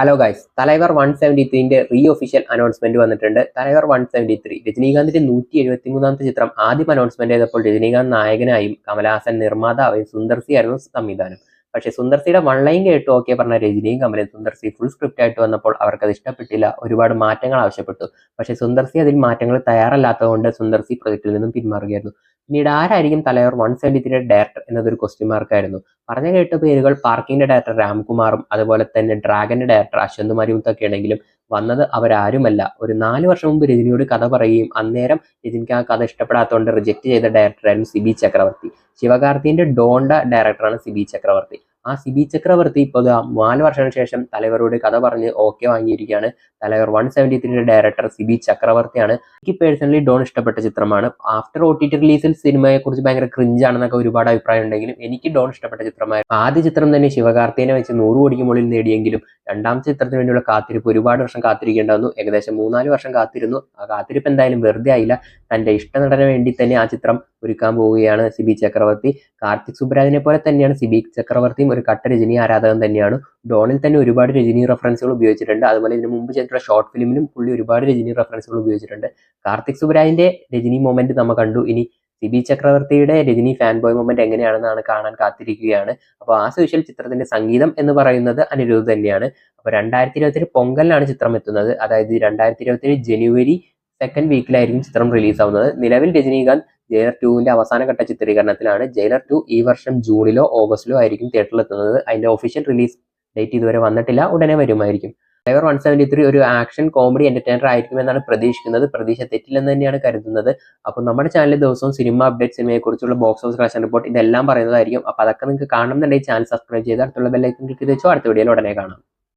Hello guys Thalaivar one seventy ത്രീന്റെ re official announcement വന്നിട്ടുണ്ട്. Thalaivar one seventy three രജനീകാന്തിന്റെ നൂറ്റി എഴുപത്തി മൂന്നാമത്തെ ചിത്രം ആദ്യം അനൗൺസ്മെന്റ് ചെയ്തപ്പോൾ രജനീകാന്ത് നായകനായും കമലഹാസൻ നിർമ്മാതാവായും സുന്ദർസിയായിരുന്നു സംവിധാനം. പക്ഷേ സുന്ദർ സിയുടെ വൺ ലൈൻ കേട്ടു ഓക്കെ പറഞ്ഞ രജനിയും കമലും സുന്ദർ സി ഫുൾ സ്ക്രിപ്റ്റ് ആയിട്ട് വന്നപ്പോൾ അവർക്ക് അത് ഇഷ്ടപ്പെട്ടില്ല ഒരുപാട് മാറ്റങ്ങൾ ആവശ്യപ്പെട്ടു. പക്ഷേ സുന്ദർ സി അതിൽ മാറ്റങ്ങൾ തയ്യാറല്ലാത്തതുകൊണ്ട് സുന്ദർ സി പ്രൊജക്റ്റിൽ നിന്നും പിന്മാറുകയായിരുന്നു. പിന്നീട് ആരായിരിക്കും തലൈവർ വൺ സെവന്റി ത്രീയുടെ ഡയറക്ടർ എന്നതൊരു ക്വസ്റ്റ്യൻ മാർക്കായിരുന്നു പറഞ്ഞു കേട്ട പേരുകൾ പാർക്കിന്റെ ഡയറക്ടർ രാംകുമാറും അതുപോലെ തന്നെ ഡ്രാഗന്റെ ഡയറക്ടർ അശ്വന്ത് മരിമുത്തൊക്കെ ആണെങ്കിലും വന്നത് അവരാരുമല്ല. ഒരു നാല് വർഷം മുമ്പ് രജനിയോട് കഥ പറയുകയും അന്നേരം രജനിക്ക് ആ കഥ ഇഷ്ടപ്പെടാത്തതുകൊണ്ട് റിജക്ട് ചെയ്ത ഡയറക്ടറായിരുന്നു സിബി ചക്രവർത്തി. ശിവകാർത്തിന്റെ ഡോണ്ട ഡയറക്ടറാണ് സിബി ചക്രവർത്തി. ആ സിബി ചക്രവർത്തി ഇപ്പോൾ നാല് വർഷത്തിന് ശേഷം തലവരോട് കഥ പറഞ്ഞ് ഓക്കെ വാങ്ങിയിരിക്കുകയാണ്. തലവർ വൺ സെവന്റി ത്രീയുടെ ഡയറക്ടർ സിബി ചക്രവർത്തിയാണ്. എനിക്ക് പേഴ്സണലി ഡോൺ ഇഷ്ടപ്പെട്ട ചിത്രമാണ്. ആഫ്റ്റർ ഒ ടി ടി റിലീസിൽ സിനിമയെക്കുറിച്ച് ഭയങ്കര ക്രിഞ്ചാണെന്നൊക്കെ ഒരുപാട് അഭിപ്രായം ഉണ്ടെങ്കിലും എനിക്ക് ഡോൺ ഇഷ്ടപ്പെട്ട ചിത്രമായിരുന്നു. ആദ്യ ചിത്രം തന്നെ ശിവകാർത്തിനെ വെച്ച് നൂറ് കോടിക്ക് മുകളിൽ നേടിയെങ്കിലും രണ്ടാമത്തെ ചിത്രത്തിന് വേണ്ടിയുള്ള കാത്തിരിപ്പ് ഒരുപാട് വർഷം കാത്തിരിക്കേണ്ടി വന്നു ഏകദേശം മൂന്നാൽ വർഷം കാത്തിരുന്നു. ആ കാത്തിരിപ്പ് എന്തായാലും വെറുതെ ആയില്ല. തന്റെ ഇഷ്ടനടന് വേണ്ടി തന്നെ ആ ചിത്രം ഒരുക്കാൻ പോവുകയാണ് സിബി ചക്രവർത്തി. കാർത്തിക് സുബ്രാജിനെ പോലെ തന്നെയാണ് സിബി ചക്രവർത്തിയും ഒരു കട്ട രജനി ആരാധകൻ തന്നെയാണ്. ഡോണിൽ തന്നെ ഒരുപാട് രജനി റെഫറൻസുകൾ ഉപയോഗിച്ചിട്ടുണ്ട്. അതുപോലെ ഇതിന് മുമ്പ് ചെയ്തിട്ടുള്ള ഷോർട്ട് ഫിലിമിലും പുള്ളി ഒരുപാട് രജനി റെഫറൻസുകൾ ഉപയോഗിച്ചിട്ടുണ്ട്. കാർത്തിക് സുബ്രാജിന്റെ രജനി മൊമെന്റ് നമ്മൾ കണ്ടു. ഇനി സിബി ചക്രവർത്തിയുടെ രജനി ഫാൻ ബോയ് മൊമെന്റ് എങ്ങനെയാണെന്നാണ് കാണാൻ കാത്തിരിക്കുകയാണ്. അപ്പോൾ ആ സോഷ്യൽ ചിത്രത്തിന്റെ സംഗീതം എന്ന് പറയുന്നത് അനിരുദ്ധ തന്നെയാണ്. അപ്പോൾ രണ്ടായിരത്തി ഇരുപത്തിയേഴ് പൊങ്കലിലാണ് ചിത്രം എത്തുന്നത്. അതായത് രണ്ടായിരത്തി ഇരുപത്തിയേഴ് ജനുവരി സെക്കൻഡ് വീക്കിലായിരിക്കും ചിത്രം റിലീസ് ആവുന്നത്. നിലവിൽ രജനീകാന്ത് ജയിലർ ടുവിന്റെ അവസാന ഘട്ട ചിത്രീകരണത്തിലാണ് ജയിലർ ടു ഈ വർഷം ജൂണിലോ ഓഗസ്റ്റിലോ ആയിരിക്കും തിയേറ്ററിൽ എത്തുന്നത് അതിന്റെ ഒഫീഷ്യൽ റിലീസ് ഡേറ്റ് ഇതുവരെ വന്നിട്ടില്ല. ഉടനെ വരുമായിരിക്കും. ഡ്രൈവർ വൺ സെവന്റി ത്രീ ഒരു ആക്ഷൻ കോമഡി എന്റർടൈനർ ആയിരിക്കും എന്നാണ് പ്രതീക്ഷിക്കുന്നത്. പ്രതീക്ഷ തെറ്റില്ലെന്ന് തന്നെയാണ് കരുതുന്നത്. അപ്പോൾ നമ്മുടെ ചാനലിൽ ദിവസവും സിനിമ അപ്ഡേറ്റ് സിനിമയെക്കുറിച്ചുള്ള ബോക്സ് ഓഫീസ് കളക്ഷൻ റിപ്പോർട്ട് ഇതെല്ലാം പറയുന്നതായിരിക്കും. അപ്പോൾ അതൊക്കെ നിങ്ങൾക്ക് കാണുന്നുണ്ടെങ്കിൽ ചാനൽ സബ്സ്ക്രൈബ് ചെയ്ത് അടുത്തുള്ള ബെല്ലൈക്കൻ ക്ലിക്ക് ചെയ്ത് വെച്ചോ. അടുത്ത വീഡിയോയിൽ ഉടനെ കാണാം.